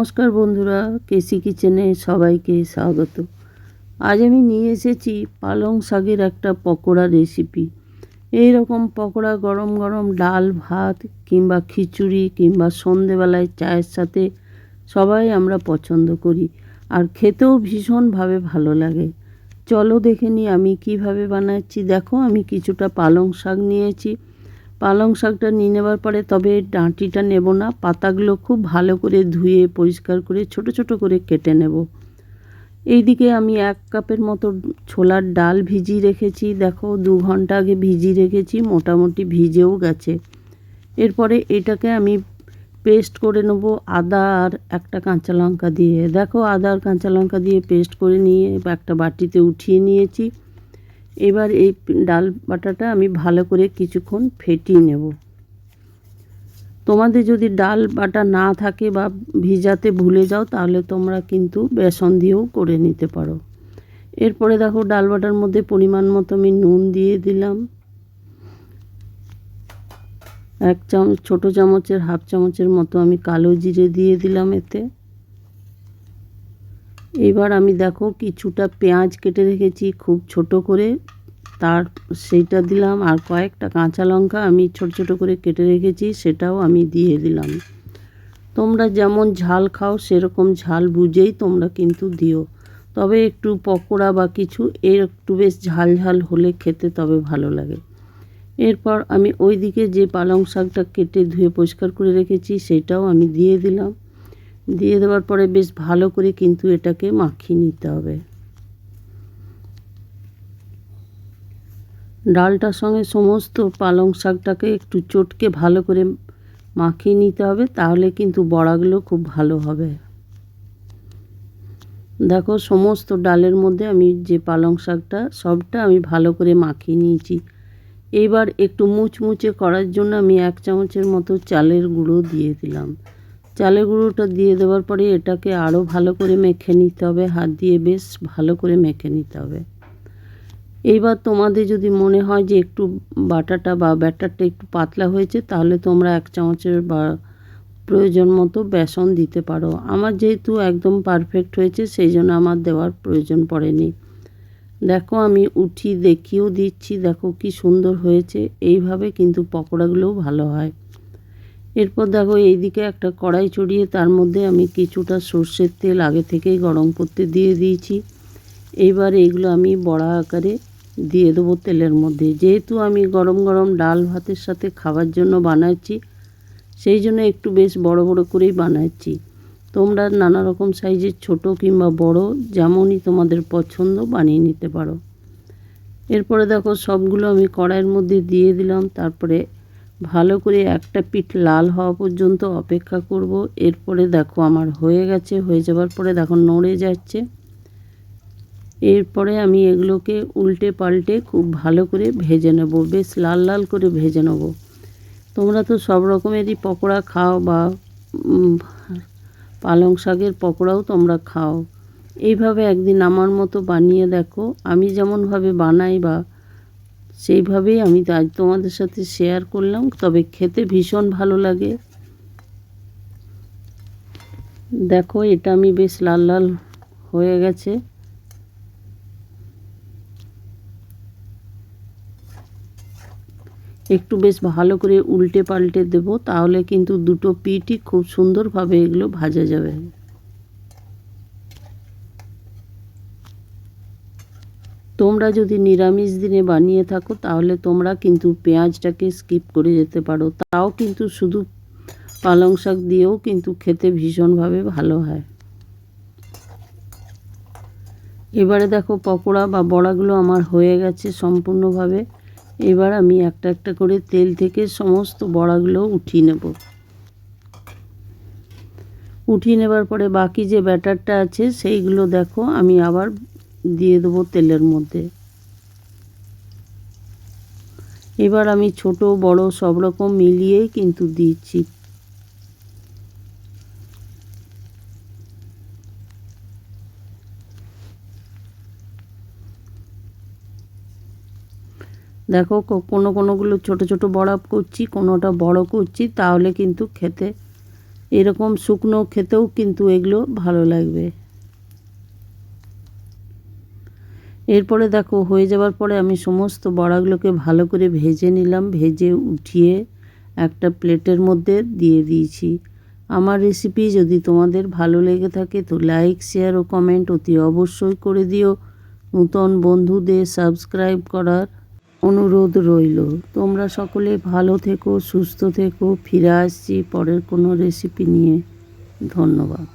নমস্কার বন্ধুরা, কেসি কিচেনে সবাইকে স্বাগত। আজ আমি নিয়ে এসেছি পালং শাকের একটা পকোড়া রেসিপি। এই রকম পকোড়া গরম গরম ডাল, ভাত কিংবা খিচুড়ি কিংবা সন্ধেবেলায় চায়ের সাথে সবাই আমরা পছন্দ করি আর খেতেও ভীষণভাবে ভালো লাগে। চলো দেখে নিই আমি কীভাবে বানাচ্ছি। দেখো আমি কিছুটা পালং শাক নিয়েছি। পালং শাকটা নিয়ে নেবার পরে তবে ডাঁটিটা নেব না, পাতাগুলো খুব ভালো করে ধুয়ে পরিষ্কার করে ছোট ছোট করে কেটে নেব। এইদিকে আমি এক কাপের মতো ছোলার ডাল ভিজিয়ে রেখেছি। দেখো, দু ঘণ্টা আগে ভিজিয়ে রেখেছি, মোটামুটি ভিজেও গেছে। এরপরে এটাকে আমি পেস্ট করে নেব আদা আর একটা কাঁচা লঙ্কা দিয়ে। দেখো, আদা আর কাঁচা লঙ্কা দিয়ে পেস্ট করে নিয়ে একটা বাটিতে উঠিয়ে নিয়েছি। এবার এই ডাল বাটাটা আমি ভালো করে কিছুক্ষণ ফেটিয়ে নেব। তোমাদের যদি ডাল বাটা না থাকে বা ভিজাতে ভুলে যাও, তাহলে তোমরা কিন্তু বেসন দিয়েও করে নিতে পারো। এরপরে দেখো ডাল বাটার মধ্যে পরিমাণ মতো আমি নুন দিয়ে দিলাম। এক চামচ, ছোটো চামচের, হাফ চামচের মতো আমি কালো জিরে দিয়ে দিলাম এতে। এবার আমি দেখো কিছুটা পেঁয়াজ কেটে রেখেছি, খুব ছোট করে। তার সেইটা দিলাম আর কয়েকটা কাঁচা লঙ্কা আমি ছোট ছোট করে কেটে রেখেছি, সেটাও আমি দিয়ে দিলাম। তোমরা যেমন ঝাল খাও, সেরকম ঝাল বুঝেই তোমরা কিন্তু দিও। তবে একটু পকোড়া বা কিছু, এর একটু বেশ ঝাল ঝাল হলে খেতে তবে ভালো লাগে। এরপর আমি ওই দিকে যে পালং শাকটা কেটে ধুয়ে পরিষ্কার করে রেখেছি, সেটাও আমি দিয়ে দিলাম। দিয়ে দেওয়ার পরে বেশ ভালো করে কিন্তু এটাকে মাখিয়ে নিতে হবে। ডালটার সঙ্গে সমস্ত পালং শাকটাকে একটু চটকে ভালো করে মাখিয়ে নিতে হবে, তাহলে কিন্তু বড়াগুলো খুব ভালো হবে। দেখো সমস্ত ডালের মধ্যে আমি যে পালং শাকটা, সবটা আমি ভালো করে মাখিয়ে নিয়েছি। এইবার একটু মুচমুচে করার জন্য আমি এক চামচের মতো চালের গুঁড়ো দিয়ে দিলাম। চালের গুঁড়োটা দিয়ে দেওয়ার পরে এটাকে আরও ভালো করে মেখে নিতে হবে। হাত দিয়ে বেশ ভালো করে মেখে নিতে হবে। এইবার তোমাদের যদি মনে হয় যে একটু বাটাটা বা ব্যাটারটা একটু পাতলা হয়েছে, তাহলে তোমরা এক চামচের বা প্রয়োজন মতো বেসন দিতে পারো। আমার যেহেতু একদম পারফেক্ট হয়েছে, সেই জন্য আমার দেওয়ার প্রয়োজন পড়েনি। দেখো, আমি উঠি দেখিয়েও দিচ্ছি। দেখো কি সুন্দর হয়েছে। এইভাবে কিন্তু পকোড়াগুলোও ভালো হয়। এরপর দেখো এইদিকে একটা কড়াই চড়িয়ে তার মধ্যে আমি কিছুটা সর্ষের তেল আগে থেকেই গরম করতে দিয়ে দিয়েছি। এইবার এইগুলো আমি বড়া আকারে দিয়ে দেবো তেলের মধ্যে। যেহেতু আমি গরম গরম ডাল ভাতের সাথে খাবার জন্য বানাচ্ছি, সেই জন্য একটু বেশ বড় বড় করেই বানাচ্ছি। তোমরা নানা রকম সাইজের ছোট কিংবা বড় যেমনই তোমাদের পছন্দ বানিয়ে নিতে পারো। এরপরে দেখো সবগুলো আমি কড়াইয়ের মধ্যে দিয়ে দিলাম, তারপরে ভালো করে একটা পিঠ লাল হওয়া পর্যন্ত অপেক্ষা করব। এরপরে দেখো আমার হয়ে গেছে, হয়ে যাওয়ার পরে দেখো নড়ে যাচ্ছে। এরপরে আমি এগুলোকে উল্টে পাল্টে খুব ভালো করে ভেজে নেব, বেশ লাল লাল করে ভেজে নেব। তোমরা তো সব রকমেরই পকোড়া খাও বা পালং শাকের পকোড়াও তোমরা খাও। এইভাবে একদিন আমার মতো বানিয়ে দেখো। আমি যেমনভাবে বানাই বা সেইভাবেই আমি আজ তোমাদের সাথে শেয়ার করলাম, তবে খেতে ভীষণ ভালো লাগে। দেখো, এটা আমি বেশ লাল লাল হয়ে গেছে। একটু বেশ ভালো করে উল্টে পাল্টে দেব, তাহলে কিন্তু দুটো পিঠই খুব সুন্দরভাবে এগুলো ভাজা যাবে। তোমরা যদি নিরামিষ দিনে বানিয়ে থাকো, তাহলে তোমরা কিন্তু পেঁয়াজটাকে স্কিপ করে যেতে পারো। তাও কিন্তু শুধু পালং শাক দিয়েও কিন্তু খেতে ভীষণভাবে ভালো হয়। এবারে দেখো পকোড়া বা বড়াগুলো আমার হয়ে গেছে সম্পূর্ণভাবে। এবার আমি একটা একটা করে তেল থেকে সমস্ত বড়াগুলো উঠিয়ে নেব। উঠিয়ে নেবার পরে বাকি যে ব্যাটারটা আছে, সেইগুলো দেখো, আমি আবার দিয়ে দেবো তেলের মধ্যে। এবার আমি ছোট, বড় সব রকম মিলিয়েই কিন্তু দিচ্ছি। দেখো, কোনো কোনোগুলো ছোট ছোট বড়া করছি, কোনোটা বড় করছি, তাহলে কিন্তু খেতে এরকম শুকনো খেতেও কিন্তু এগুলো ভালো লাগবে। এরপরে দেখো, হয়ে যাওয়ার পরে আমি সমস্ত বড়াগুলোকে ভালো করে ভেজে নিলাম, ভেজে উঠিয়ে একটা প্লেটের মধ্যে দিয়ে দিয়েছি। আমার রেসিপি যদি তোমাদের ভালো লেগে থাকে তো লাইক শেয়ার ও কমেন্ট অতি অবশ্যই করে দিও। নূতন বন্ধুদের সাবস্ক্রাইব করার অনুরোধ রইল। তোমরা সকলে ভালো থেকো, সুস্থ থেকো, ফিরে আসছি পরের কোনো রেসিপি নিয়ে। ধন্যবাদ।